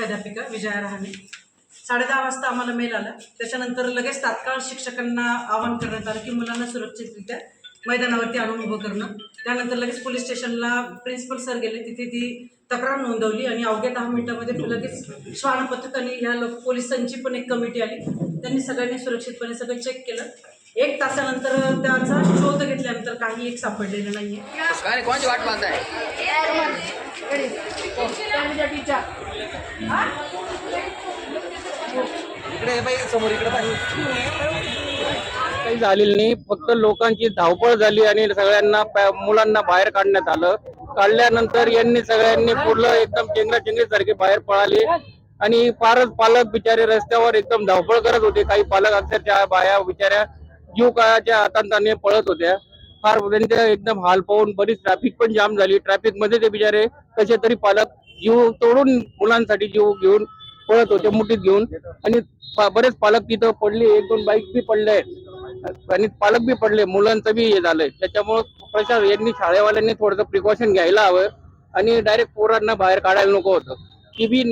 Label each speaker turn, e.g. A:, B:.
A: मुख्याध्यापिका विजया रहाणे. साडे दहा वाजता आम्हाला मेल आला. त्याच्यानंतर लगेच तात्काळ शिक्षकांना आवाहन करण्यात आलं की मुलांना सुरक्षितरित्या मैदानावरती आणून उभं करणं. त्यानंतर लगेच पोलीस स्टेशनला प्रिन्सिपल सर गेले. तिथे ती तक्रार नोंदवली आणि अवघ्या दहा मिनिटामध्ये लगेच श्वान पथक आणि ह्या लोक पोलिसांची पण एक कमिटी आली. त्यांनी सगळ्यांनी सुरक्षितपणे सगळं चेक केलं. एक तासानंतर त्याचा शोध घेतल्यानंतर काही एक सापडलेलं नाहीये.
B: काय कोणाची वाट पाहताय? इकडे बाई समोर इकडे
C: काही झालेलं नाही फक्त लोकांची धावपळ झाली आणि सगळ्यांना मुलांना बाहेर काढण्यात आलं. काढल्यानंतर यांनी सगळ्यांनी पूर्ण एकदम चेंगरा सारखे बाहेर पळाले. आणि फारच पालक बिचारे रस्त्यावर एकदम धावपळ करत होते. काही पालक अक्षरशः बाया बिचाऱ्या जीव काळाच्या हातांताने पळत होत्या. फार त्यांच्या एकदम हाल पाहून बरीच ट्रॅफिक पण जाम झाली. ट्रॅफिकमध्ये ते बिचारे कसे तरी पालक जीव तोडून मुलांसाठी जीव घेऊन पळत होते मुठीत घेऊन. आणि बरेच पालक तिथं पडले. एक दोन बाईक बी पडले. आणि पालक बी पडले. मुलांचं बी हे झालंय. त्याच्यामुळं प्रशासन यांनी शाळेवाल्यांनी थोडंसं प्रिकॉशन घ्यायला हवं. आणि डायरेक्ट पोरांना बाहेर काढायला नको होतं. ती बी